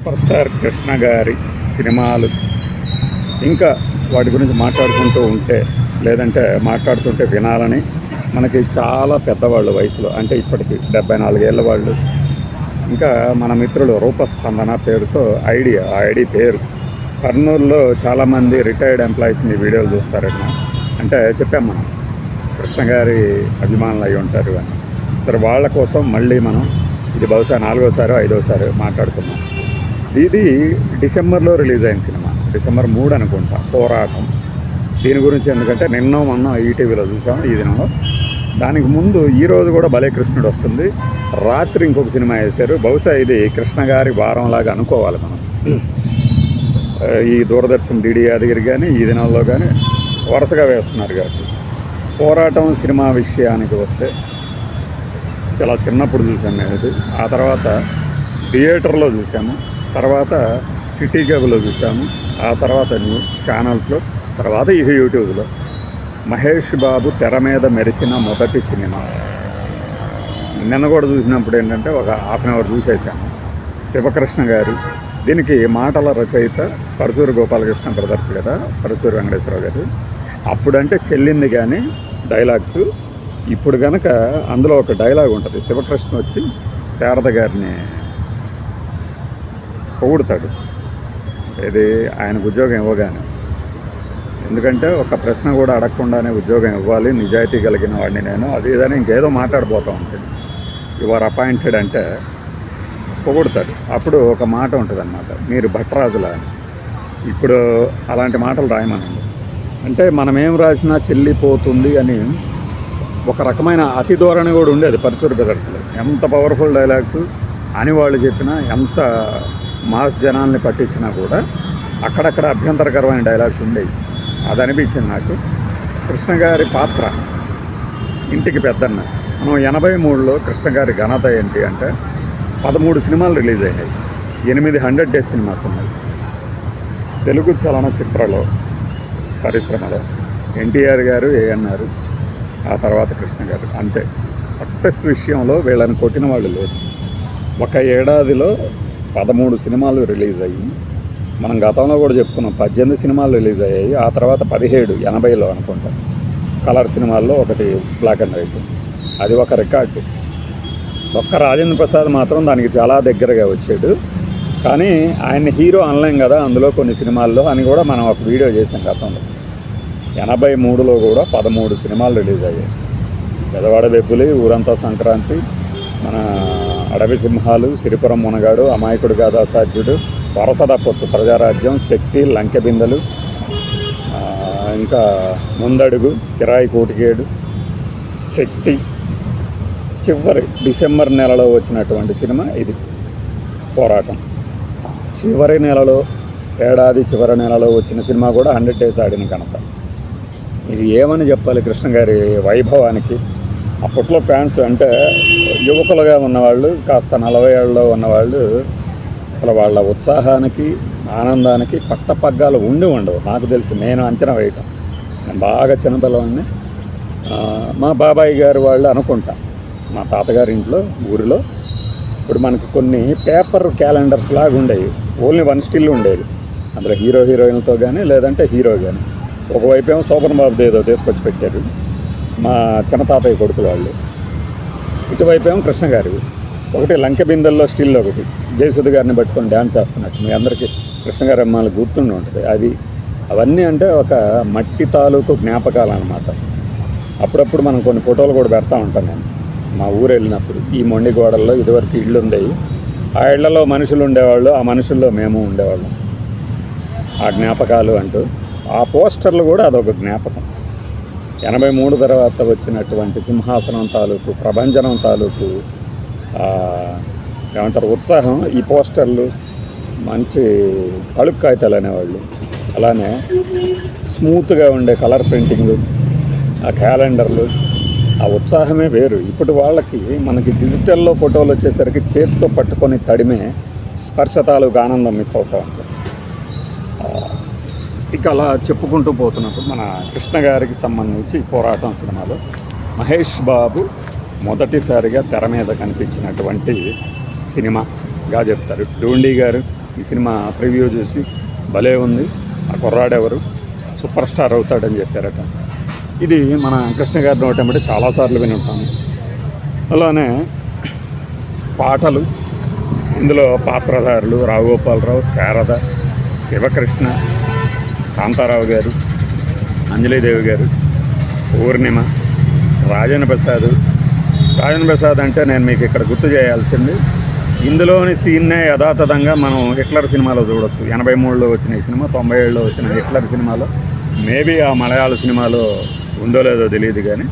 Super star Krishna గారి సినిమాలు. ఇంకా వాటి గురించి మాట్లాడుకుంటూ ఉంటే లేదంటే మాట్లాడుతుంటే వినాలని మనకి చాలా పెద్దవాళ్ళు వయసులో అంటే ఇప్పటికి డెబ్బై నాలుగేళ్ళ వాళ్ళు. ఇంకా మన మిత్రులు రూపస్పందన పేరుతో ఐడి ఆ ఐడి పేరు. కర్నూలులో చాలామంది రిటైర్డ్ ఎంప్లాయీస్ మీ వీడియోలు చూస్తారట. అంటే చెప్పాం మనం కృష్ణ గారి అభిమానులు అయి ఉంటారు అని. సరే వాళ్ళ కోసం మళ్ళీ మనం ఇది బహుశా నాలుగోసారి ఐదోసారి మాట్లాడుకున్నాం ఇది డిసెంబర్లో రిలీజ్ అయిన సినిమా. డిసెంబర్ మూడు అనుకుంటా పోరాటం. దీని గురించి ఎందుకంటే నిన్న మొన్న ఈటీవీలో చూసాము ఈ దినంలో. దానికి ముందు ఈరోజు కూడా భలే కృష్ణుడు వస్తుంది. రాత్రి ఇంకొక సినిమా వేశారు. బహుశా ఇది కృష్ణ గారి వారం లాగా అనుకోవాలి మనం. ఈ దూరదర్శన్ డిడి యాదగిరి కానీ ఈ దినాల్లో కానీ వరుసగా వేస్తున్నారు కాబట్టి. పోరాటం సినిమా విషయానికి వస్తే చాలా చిన్నప్పుడు చూసాను నేను ఇది. ఆ తర్వాత థియేటర్లో చూసాము. తర్వాత సిటీ గబ్లో చూసాము ఆ తర్వాత న్యూస్ ఛానల్స్లో తర్వాత ఇక యూట్యూబ్లో. మహేష్ బాబు తెర మీద మెరిసిన మొదటి సినిమా. నిన్న కూడా చూసినప్పుడు ఏంటంటే ఒక హాఫ్ అన్ అవర్ చూసేసాము శివకృష్ణ గారు దీనికి మాటల రచయిత పరచూరు గోపాలకృష్ణ బ్రదర్స్ కదా పరచూరు వెంకటేశ్వరరావు గారు. అప్పుడంటే చెల్లింది కానీ డైలాగ్స్. ఇప్పుడు కనుక అందులో ఒక డైలాగ్ ఉంటుంది శివకృష్ణ వచ్చి శారద గారిని పొగుడుతాడు ఇది ఆయనకు ఉద్యోగం ఇవ్వగానే. ఎందుకంటే ఒక ప్రశ్న కూడా అడగకుండానే ఉద్యోగం ఇవ్వాలి నిజాయితీ కలిగిన వాడిని నేను అది ఇదని ఇంకేదో మాట్లాడిపోతూ ఉంటుంది యు అపాయింటెడ్ అంటే పొగుడతాడు అప్పుడు ఒక మాట ఉంటుంది అన్నమాట మీరు భట్రాజులా అని. ఇప్పుడు అలాంటి మాటలు రాయమనండి. అంటే మనం ఏం రాసినా చెల్లిపోతుంది అని ఒక రకమైన అతి ధోరణి కూడా ఉండేది పరిసర ప్రదర్శనలో ఎంత పవర్ఫుల్ డైలాగ్స్ అని వాళ్ళు చెప్పినా ఎంత మాస్ జనాల్ని పట్టించినా కూడా అక్కడక్కడ అభ్యంతరకరమైన డైలాగ్స్ ఉండేవి. అది అనిపించింది నాకు. కృష్ణ గారి పాత్ర ఇంటికి పెద్దన్న. మనం ఎనభై మూడులో కృష్ణ గారి ఘనత ఏంటి అంటే పదమూడు సినిమాలు రిలీజ్ అయినాయి. ఎనిమిది హండ్రెడ్ డేస్ సినిమాస్ ఉన్నాయి. తెలుగు చలనచిత్రలో పరిశ్రమలో. ఎన్టీఆర్ గారు ఏఎన్ఆర్ ఆ తర్వాత కృష్ణ గారు. అంతే. సక్సెస్ విషయంలో వీళ్ళని కొట్టిన వాళ్ళు లేదు ఒక ఏడాదిలో పదమూడు సినిమాలు రిలీజ్ అయ్యి మనం గతంలో కూడా చెప్పుకున్నాం పద్దెనిమిది సినిమాలు రిలీజ్ అయ్యాయి ఆ తర్వాత పదిహేడు ఎనభైలో అనుకుంటా. కలర్ సినిమాల్లో ఒకటి బ్లాక్ అండ్ వైట్ అది ఒక రికార్డు. ఒక్క రాజేంద్ర ప్రసాద్ మాత్రం దానికి చాలా దగ్గరగా వచ్చాడు. కానీ ఆయన హీరో అనలేం కదా అందులో కొన్ని సినిమాల్లో అని కూడా మనం ఒక వీడియో చేసాం గతంలో. ఎనభై మూడులో కూడా పదమూడు సినిమాలు రిలీజ్ అయ్యాయి. పెదవాడ బెబ్బులి ఊరంతా సంక్రాంతి మన అడవి సింహాలు సిరిపురం మునగాడు అమాయకుడు గాదా సాధ్యుడు వరస తప్పొచ్చు ప్రజారాజ్యం శక్తి లంకె బిందెలు ఇంకా ముందడుగు కిరాయి కోటికేడు శక్తి. చివరి డిసెంబర్ నెలలో వచ్చినటువంటి సినిమా ఇది. పోరాటం. చివరి నెలలో ఏడాది చివరి నెలలో వచ్చిన సినిమా కూడా హండ్రెడ్ డేస్ ఆడిన ఘనత. ఇది ఏమని చెప్పాలి కృష్ణ గారి వైభవానికి? అప్పట్లో ఫ్యాన్స్ అంటే యువకులుగా ఉన్నవాళ్ళు కాస్త నలభై ఏళ్ళలో ఉన్నవాళ్ళు అసలు వాళ్ళ ఉత్సాహానికి ఆనందానికి పట్టపగ్గాలు ఉండి ఉండవు. నాకు తెలిసి నేను అంచనా వేయటం. నేను బాగా చిన్నపిల్లవాడిని. మా బాబాయ్ గారు వాళ్ళు అనుకుంటా. మా తాతగారి ఇంట్లో ఊరిలో ఇప్పుడు మనకి కొన్ని పేపర్ క్యాలెండర్స్ లాగా ఉండేవి. ఓన్లీ వన్ స్టిల్ ఉండేది అందులో హీరో హీరోయిన్లతో కానీ లేదంటే హీరో కానీ ఒకవైపు ఏమో శోభన్ బాబుది ఏదో తీసుకొచ్చి పెట్టారు. మా చిన్న తాతయ్య కొడుకులు వాళ్ళు. ఇటువైపు ఏమో కృష్ణ గారివి. ఒకటి లంక బిందెల్లో స్టిల్ ఒకటి. జయసుధ గారిని పట్టుకొని డ్యాన్స్ చేస్తున్నట్టు. మీ అందరికీ కృష్ణ గారి అమ్మాయిలు గుర్తుండి ఉంటుంది. అది అవన్నీ అంటే ఒక మట్టి తాలూకు జ్ఞాపకాలు అనమాట అప్పుడప్పుడు మనం కొన్ని ఫోటోలు కూడా పెడతా ఉంటాను నేను మా ఊరు వెళ్ళినప్పుడు ఈ మొండి గోడల్లో ఇదివరకు ఇళ్ళు ఉండేవి. ఆ ఇళ్ళలో మనుషులు ఉండేవాళ్ళు ఆ మనుషుల్లో మేము ఉండేవాళ్ళం. ఆ జ్ఞాపకాలు అంటూ. ఆ పోస్టర్లు కూడా అదొక జ్ఞాపకం. ఎనభై మూడు తర్వాత వచ్చినటువంటి సింహాసనం తాలూకు ప్రభంజనం తాలూకు ఏమంటారు ఉత్సాహం ఈ పోస్టర్లు మంచి తలుపు కాగితాలు అనేవాళ్ళు. అలానే స్మూత్గా ఉండే కలర్ ప్రింటింగ్ ఆ క్యాలెండర్లు ఆ ఉత్సాహమే వేరు. ఇప్పుడు వాళ్ళకి మనకి డిజిటల్లో ఫోటోలు వచ్చేసరికి చేతితో పట్టుకొని తడిమే స్పర్శ తాలూకు ఆనందం మిస్ అవుతూ ఉంటుంది. ఇక అలా చెప్పుకుంటూ పోతున్నప్పుడు మన కృష్ణ గారికి సంబంధించి పోరాటం సినిమాలో మహేష్ బాబు మొదటిసారిగా తెర మీద కనిపించినటువంటి సినిమాగా చెప్తారు. డూండి గారు ఈ సినిమా ప్రివ్యూ చూసి భలే ఉంది. ఆ కుర్రాడెవరు? సూపర్ స్టార్ అవుతాడని చెప్పారట. ఇది మన కృష్ణ గారి నోటంబడి చాలాసార్లు విని ఉంటాము. అలానే పాటలు. ఇందులో పాత్రధారులు రాఘగోపాలరావు శారద శివకృష్ణ కాంతారావు గారు అంజలీదేవి గారు పూర్ణిమ రాజన్ ప్రసాద్ రాజన్ ప్రసాద్ అంటే నేను మీకు ఇక్కడ గుర్తు చేయాల్సింది. ఇందులోని సీన్నే యథాతథంగా మనం హిట్లర్ సినిమాలో చూడొచ్చు. ఎనభై మూడులో వచ్చిన ఈ సినిమా తొంభై ఏడులో వచ్చిన హిట్లర్ సినిమాలో. మేబీ ఆ మలయాళ సినిమాలో ఉందో లేదో తెలియదు కానీ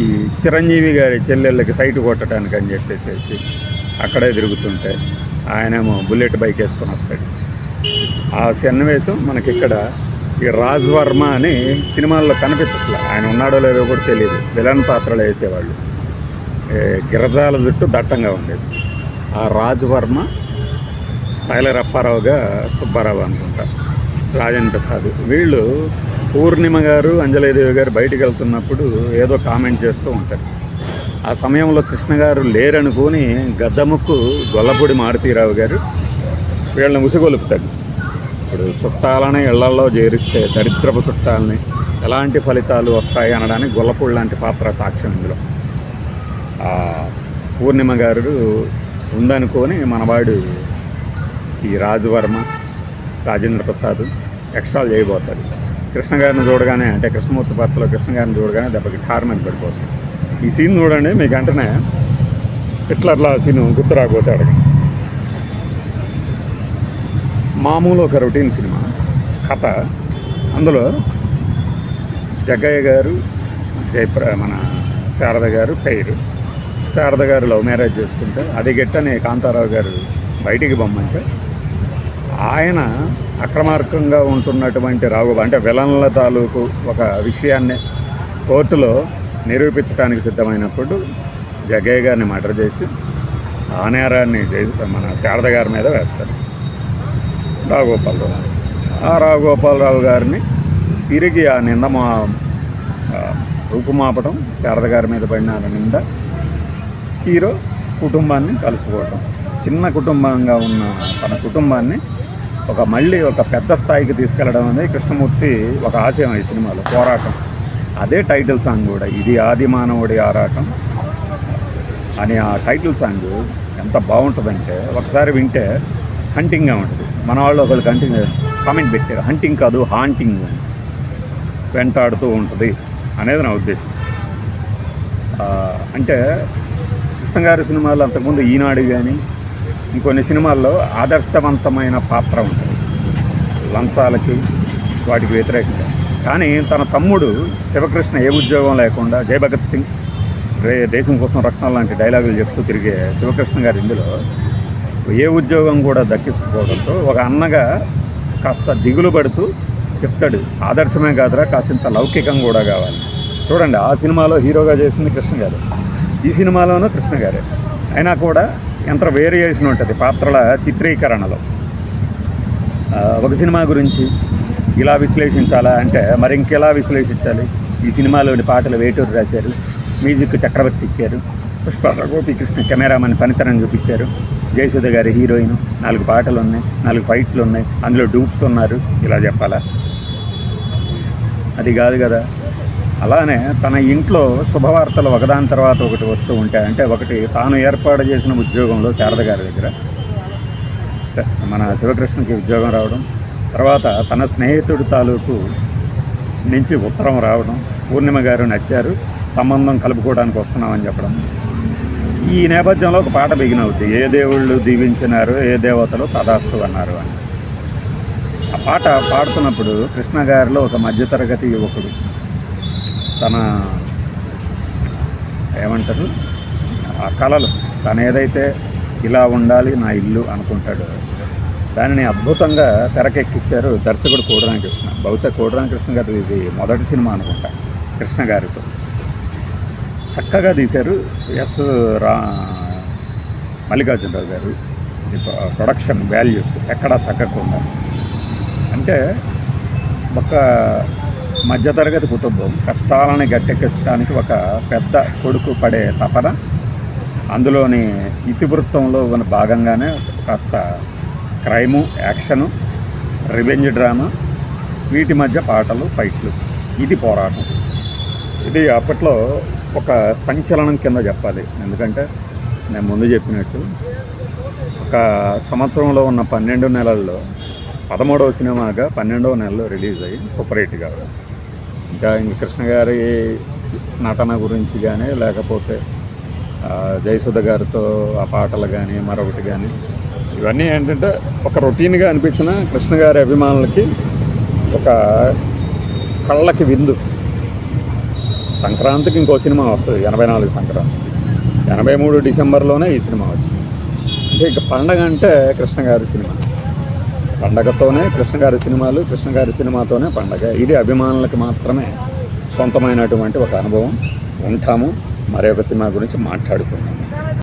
ఈ చిరంజీవి గారి చెల్లెళ్ళకి సైట్ కొట్టడానికి అని చెప్పేసి అక్కడే తిరుగుతుంటే ఆయనేమో బుల్లెట్ బైక్ వేసుకొని వస్తాడు. ఆ సన్నివేశం మనకి ఇక్కడ ఈ రాజ్ వర్మ అని సినిమాల్లో కనిపించట్లే. ఆయన ఉన్నాడో లేదో కూడా తెలియదు విలన్ పాత్రలు వేసేవాళ్ళు. గిరజాల జుట్టు దట్టంగా ఉండేది. ఆ రాజ్ వర్మ టైలర్ అప్పారావుగా సుబ్బారావు అనుకుంటా రాజేంద్ర ప్రసాద్. వీళ్ళు పూర్ణిమ గారు అంజలిదేవి గారు బయటికి వెళ్తున్నప్పుడు ఏదో కామెంట్ చేస్తూ ఉంటారు. ఆ సమయంలో కృష్ణ గారు లేరనుకొని గద్దముక్కు గొల్లపూడి మారుతీరావు గారు వీళ్ళని ఉసిగొలుపుతాడు. ఇప్పుడు చుట్టాలని ఇళ్ళలో చేరిస్తే దరిద్రపు చుట్టాలని ఎలాంటి ఫలితాలు వస్తాయి అనడానికి గొల్లపూడి లాంటి పాత్ర సాక్ష్యం ఇందులో. పూర్ణిమ గారు ఉందనుకొని మనవాడు ఈ రాజవర్మ రాజేంద్ర ప్రసాద్ ఎక్స్ట్రాలు చేయబోతాడు కృష్ణ గారిని చూడగానే అంటే కృష్ణమూర్తి పాత్రలో కృష్ణ గారిని చూడగానే దెబ్బకి ఠార్ పడిపోతుంది. ఈ సీన్ చూడండి మీకు వెంటనే హిట్లర్లా సీను గుర్తు రాకపోతే అడగండి. మామూలు ఒక రొటీన్ సినిమా. కథ. అందులో జగ్గయ్య గారు జయప్ర మన శారద గారు పేరు. శారద గారు లవ్ మ్యారేజ్ చేసుకుంటే అది గెట్టనే కాంతారావు గారు బయటికి బొమ్మంటే ఆయన అక్రమార్కంగా ఉంటున్నటువంటి రావు అంటే విలన్ల తాలూకు ఒక విషయాన్ని కోర్టులో నిరూపించడానికి సిద్ధమైనప్పుడు జగ్గయ్య గారిని మర్డర్ చేసి ఆ నేరాన్ని మన శారద గారి మీద వేస్తారు. రావుగోపాలరావు ఆ రావుగోపాలరావు గారిని తిరిగి ఆ నింద మా రూపుమాపడం శారద గారి మీద పడిన ఆ నింద హీరో కుటుంబాన్ని కలుసుకోవటం. చిన్న కుటుంబంగా ఉన్న తన కుటుంబాన్ని ఒక మళ్ళీ ఒక పెద్ద స్థాయికి తీసుకెళ్ళడం అనేది కృష్ణమూర్తి ఒక ఆశయం ఈ సినిమాలో పోరాటం. అదే టైటిల్ సాంగ్ కూడా ఇది ఆది మానవుడి ఆరాటం అని ఆ టైటిల్ సాంగ్ ఎంత బాగుంటుందంటే ఒకసారి వింటే హంటింగ్గా ఉంటుంది. మన వాళ్ళు ఒకళ్ళు కంటిన్యూ కామెంట్ పెట్టారు. హంటింగ్ కాదు హాంటింగ్ అని వెంటాడుతూ ఉంటుంది అనేది నా ఉద్దేశం. అంటే కృష్ణ గారి సినిమాలు అంతకుముందు ఈనాడు కానీ ఇంకొన్ని సినిమాల్లో ఆదర్శవంతమైన పాత్ర ఉంటుంది. లంచాలకి వాటికి వ్యతిరేకంగా. కానీ తన తమ్ముడు శివకృష్ణ ఏ ఉద్యోగం లేకుండా జై భగత్ సింగ్ రే దేశం కోసం రత్నాలు లాంటి డైలాగులు చెప్తూ తిరిగే శివకృష్ణ గారు ఇందులో ఏ ఉద్యోగం కూడా దక్కించుకోవడంతో ఒక అన్నగా కాస్త దిగులు పడుతూ చెప్తాడు ఆదర్శమే కాదురా కాసింత లౌకికం కూడా కావాలి. చూడండి ఆ సినిమాలో హీరోగా చేసింది కృష్ణ గారు. ఈ సినిమాలోనూ కృష్ణ గారే. అయినా కూడా ఎంత వేరియేషన్ ఉంటుంది పాత్రల చిత్రీకరణలో. ఒక సినిమా గురించి ఇలా విశ్లేషించాలా అంటే మరి ఇంకెలా విశ్లేషించాలి? ఈ సినిమాలోని పాటలు వేటూరు రాశారు మ్యూజిక్ చక్రవర్తి ఇచ్చారు. పుష్ప గోపీకృష్ణ కెమెరామెన్ పనితనం చూపించారు. జయసుధ గారి హీరోయిన్ నాలుగు పాటలు ఉన్నాయి నాలుగు ఫైట్లు ఉన్నాయి అందులో డూప్స్ ఉన్నారు. ఇలా చెప్పాలా? అది కాదు కదా. అలానే తన ఇంట్లో శుభవార్తలు ఒకదాని తర్వాత ఒకటి వస్తూ ఉంటాయి. అంటే ఒకటి తాను ఏర్పాటు చేసిన ఉద్యోగంలో శారద గారి దగ్గర. మన శివకృష్ణకి ఉద్యోగం రావడం. తర్వాత తన స్నేహితుడి తాలూకు నుంచి ఉత్తరం రావడం. పూర్ణిమ గారు నచ్చారు. సంబంధం కలుపుకోవడానికి వస్తున్నామని చెప్పడం. ఈ నేపథ్యంలో ఒక పాట బిగిన అవుతుంది ఏ దేవుళ్ళు దీవించినారు ఏ దేవతలు తదాస్తు అన్నారు అని. ఆ పాట పాడుతున్నప్పుడు కృష్ణ గారిలో ఒక మధ్యతరగతి యువకుడు తన ఏమంటారు? ఆ కళలు తను ఏదైతే ఇలా ఉండాలి నా ఇల్లు అనుకుంటాడు దానిని అద్భుతంగా తెరకెక్కించారు దర్శకుడు కోడరామకృష్ణ. బహుశా కోడరామకృష్ణ గారు ఇది మొదటి సినిమా అనుకుంటా కృష్ణ గారితో. చక్కగా తీశారు. ఎస్ రా మల్లికార్జునరావు గారు. ప్రొడక్షన్ వాల్యూస్ ఎక్కడా తగ్గకుండా. అంటే ఒక మధ్యతరగతి కుటుంబం కష్టాలని గట్టెక్కించడానికి ఒక పెద్ద కొడుకు పడే తపన అందులోని ఇతివృత్తంలో ఉన్న భాగంగానే కాస్త క్రైము యాక్షను రివెంజ్ డ్రామా వీటి మధ్య పాటలు ఫైట్లు. ఇది పోరాటం. ఇది అప్పట్లో ఒక సంచలనం కింద చెప్పాలి. ఎందుకంటే నేను ముందు చెప్పినట్టు ఒక సంవత్సరంలో ఉన్న పన్నెండు నెలల్లో పదమూడవ సినిమాగా పన్నెండవ నెలలో రిలీజ్ అయ్యి సూపర్ హిట్ గారు. ఇంకా ఇంక కృష్ణ గారి నటన గురించి కానీ లేకపోతే జయసుధ గారితో ఆ పాటలు కానీ మరొకటి కానీ ఇవన్నీ ఏంటంటే ఒక రొటీన్గా అనిపించిన కృష్ణ గారి అభిమానులకి ఒక కళ్ళకి విందు. సంక్రాంతికి ఇంకో సినిమా వస్తుంది ఎనభై నాలుగు సంక్రాంతి. ఎనభై మూడు డిసెంబర్లోనే ఈ సినిమా వచ్చింది. అంటే ఇక పండగ అంటే కృష్ణ గారి సినిమా. పండగతోనే కృష్ణ గారి సినిమాలు కృష్ణ గారి సినిమాతోనే పండగ. ఇది అభిమానులకు మాత్రమే సొంతమైనటువంటి ఒక అనుభవం. ఉంటాము మరొక సినిమా గురించి మాట్లాడుకుందాం